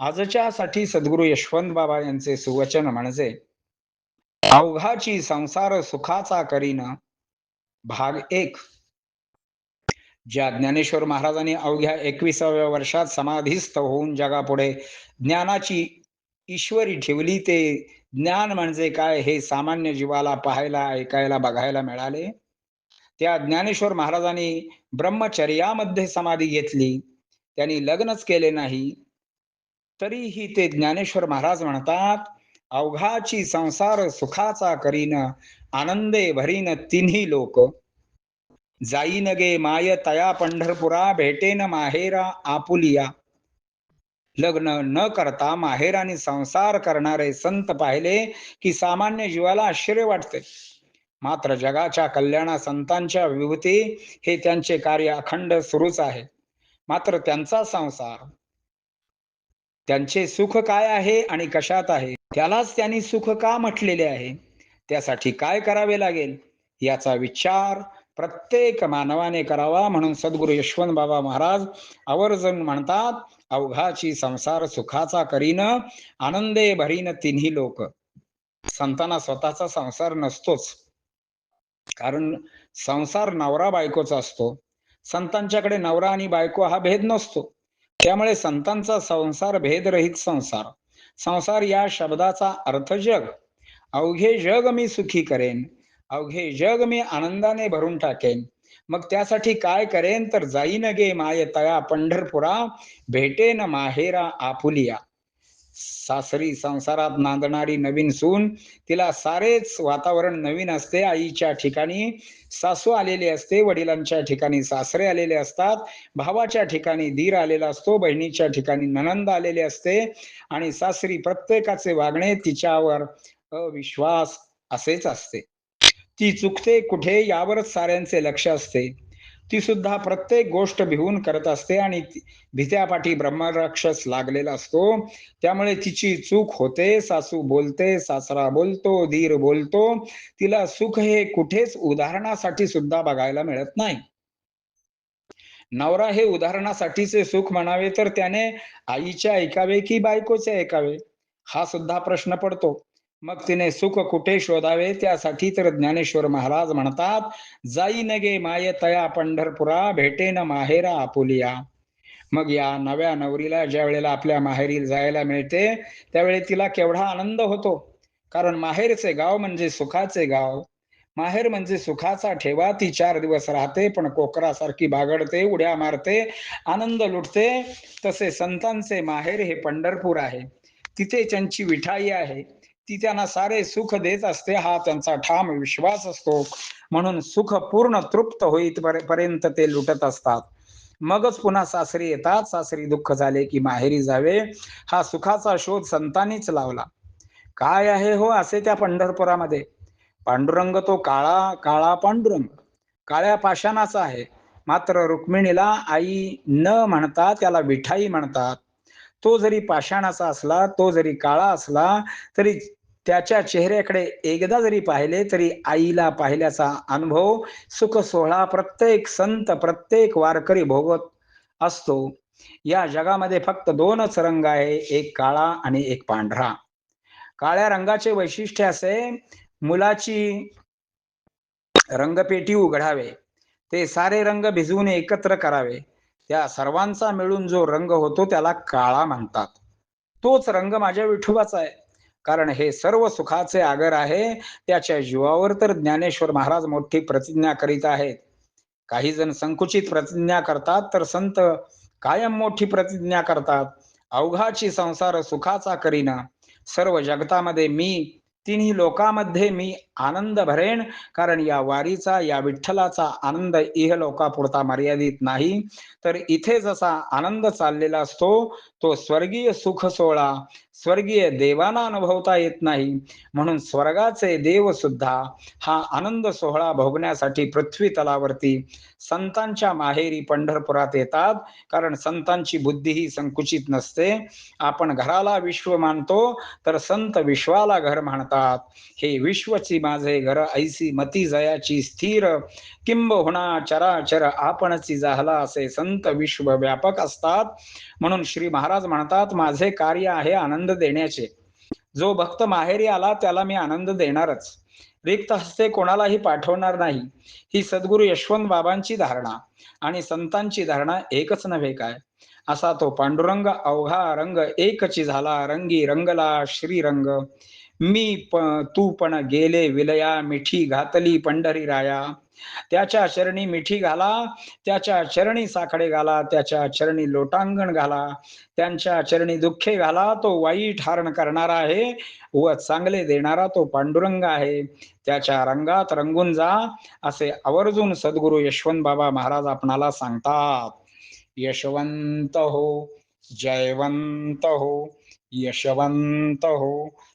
आजच्या साठी सद्गुरु यशवंत बाबा यांचे सुवचन म्हणजे अवघाची संसार सुखाचा करीन भाग एक. ज्या ज्ञानेश्वर महाराजांनी अवघ्या एकविसाव्या वर्षात समाधीस्थ होऊन जगापुढे ज्ञानाची ईश्वरी ठेवली ते ज्ञान म्हणजे काय हे सामान्य जीवाला पाहायला ऐकायला बघायला मिळाले. त्या ज्ञानेश्वर महाराजांनी ब्रह्मचर्यामध्ये समाधी घेतली. त्यांनी लग्नच केले नाही. तरीही ते ज्ञानेश्वर महाराज म्हणतात अवघाची संसार सुखाचा करीन आनंदे भरीन तिन्ही लोक. जाईन गे माय तया पंढरपुरा भेटेन माहेरा आपुलिया. लग्न न करता माहेराने संसार करणारे संत पाहिले की सामान्य जीवाला आश्चर्य वाटते. मात्र जगाच्या कल्याणा संतांच्या विभूती हे त्यांचे कार्य अखंड सुरूच आहे. मात्र त्यांचा संसार त्यांचे सुख काय आहे आणि कशात आहे? त्यालाच त्यांनी सुख का म्हटलेले आहे? त्यासाठी काय करावे लागेल? याचा विचार प्रत्येक मानवाने करावा म्हणून सद्गुरु यशवंत बाबा महाराज आवर्जून म्हणतात अवघाची संसार सुखाचा करीन आनंदे भरीन तिन्ही लोक. संतांना स्वतःचा संसार नसतोच. कारण संसार नवरा बायकोचा असतो. संतांच्याकडे नवरा आणि बायको हा भेद नसतो. त्यामुळे संतांचा संसार भेदरहित संसार. संसार या शब्दाचा अर्थ जग. अवघे जग मी सुखी करेन. अवघे जग मी आनंदाने भरून टाकेन. मग त्यासाठी काय करेन तर जाईन गे माय तया पंढरपुरा. भेटेन माहेरा आपुलिया. सासरी संसारात नांदणारी नवीन सून तिला सारेच वातावरण नवीन असते आईच्या ठिकाणी सासू आलेली असते वडिलांच्या ठिकाणी सासरे आलेले असतात भावाच्या ठिकाणी दीर आलेला असतो बहिणीच्या ठिकाणी ननंद आलेले असते आणि सासरी प्रत्येकाचे वागणे तिच्यावर अविश्वास असेच असते. ती चुकते कुठे यावरच साऱ्यांचे लक्ष असते. ती सुद्धा प्रत्येक गोष्ट भिवून करत असते आणि भित्यापाठी ब्रह्मराक्षस लागलेला असतो. त्यामुळे तिची चूक होते सासू बोलते सासरा बोलतो धीर बोलतो. तिला सुख हे कुठेच उदाहरणासाठी सुद्धा बघायला मिळत नाही. नवरा हे उदाहरणासाठीचे सुख म्हणावे तर त्याने आईच्या ऐकावे की बायकोचे ऐकावे हा सुद्धा प्रश्न पडतो. मग तिने सुख कुठे शोधावे? त्यासाठी तर ज्ञानेश्वर महाराज म्हणतात जाई नगे माय तया पंढरपुरा भेटे न माहेरा आपुलिया. मग या नव्या नवरीला ज्या वेळेला आपल्या माहेरी जायला मिळते त्यावेळी तिला केवढा आनंद होतो. कारण माहेरचे गाव म्हणजे सुखाचे गाव. माहेर म्हणजे सुखाचा ठेवा ती चार दिवस राहते पण कोकरासारखी बागडते उड्या मारते आनंद लुटते. तसे संतांचे माहेर हे पंढरपूर आहे. तिथे त्यांची विठाई आहे. ती त्यांना सारे सुख देत असते. हा त्यांचा ठाम विश्वास असतो. म्हणून सुख पूर्ण तृप्त होईत पर्यंत ते लुटत असतात. मगच पुन्हा सासरी येतात. सासरी दुःख झाले की माहेरी जावे. हा सुखाचा शोध संतांनीच लावला. काय आहे हो असे त्या पंढरपुरामध्ये? पांडुरंग तो काळा काळा पांडुरंग. काळ्या पाषाणाचा आहे. मात्र रुक्मिणीला आई न म्हणता त्याला विठाई म्हणतात. तो जरी पाषाणाचा असला तो जरी काळा असला तरी त्याच्या चेहऱ्याकडे एकदा जरी पाहिले तरी आईला पाहिल्याचा अनुभव सुख सोहळा प्रत्येक संत प्रत्येक वारकरी भोगत असतो. या जगामध्ये फक्त दोनच रंग आहे एक काळा आणि एक पांढरा. काळ्या रंगाचे वैशिष्ट्य असे मुलाची रंगपेटी उघडावे ते सारे रंग भिजवून एकत्र करावे. त्या सर्वांचा मिळून जो रंग होतो त्याला काळा म्हणतात. तोच रंग माझ्या विठोबाचा आहे. कारण हे सर्व सुखाचे आगर आहे. त्याच्या जीवावर तर ज्ञानेश्वर महाराज मोठी प्रतिज्ञा करीत आहेत. काही जण संकुचित प्रतिज्ञा करतात तर संत कायम मोठी प्रतिज्ञा करतात. अवघाची संसार सुखाचा करीना. सर्व जगतामध्ये मी तिन्ही लोकांमध्ये मी आनंद भरेन कारण या वारीचा या विठ्ठलाचा आनंद इहलोकापुरता मर्यादित नाही. तर इथे जसा आनंद चाललेला असतो तो स्वर्गीय सुख सोहळा स्वर्गीय देवांना अनुभवता येत नाही. म्हणून स्वर्गाचे देव सुद्धा हा आनंद सोहळा भोगण्यासाठी पृथ्वी तलावरती संतांच्या माहेरी पंढरपुरात येतात. कारण संतांची बुद्धी ही संकुचित नसते. आपण घराला विश्व मानतो तर संत विश्वाला घर म्हणतात हे विश्वची माझे घर ऐसी मती जयाची स्थिर. किंबहुना चराचर आपणची झाला असे संत विश्व व्यापक असतात. म्हणून श्री महाराज म्हणतात माझे कार्य आहे आनंद देण्याचे. जो भक्त माहेरी आला त्याला मी आनंद देणारच. रिक्त हस्ते कोणालाही पाठवणार नाही. ही सद्गुरु यशवंत बाबांची धारणा आणि संतांची धारणा एकच नव्हे काय? असा तो पांडुरंग अवघा रंग एकची झाला. रंगी रंगला श्रीरंग. मी प तू पण गेले विलया मिठी घातली पंढरी राया. त्याच्या चरणी मिठी घाला त्याच्या चरणी साखडे घाला त्याच्या चरणी लोटांगण घाला. त्यांच्या चरणी दुःखे घाला तो वाईट हारण करणारा आहे. व चांगले देणारा तो पांडुरंग आहे. त्याच्या रंगात रंगून जा असे आवर्जून सद्गुरु यशवंत बाबा महाराज आपणाला सांगतात. यशवंत हो जयवंत हो यशवंत हो.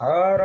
हर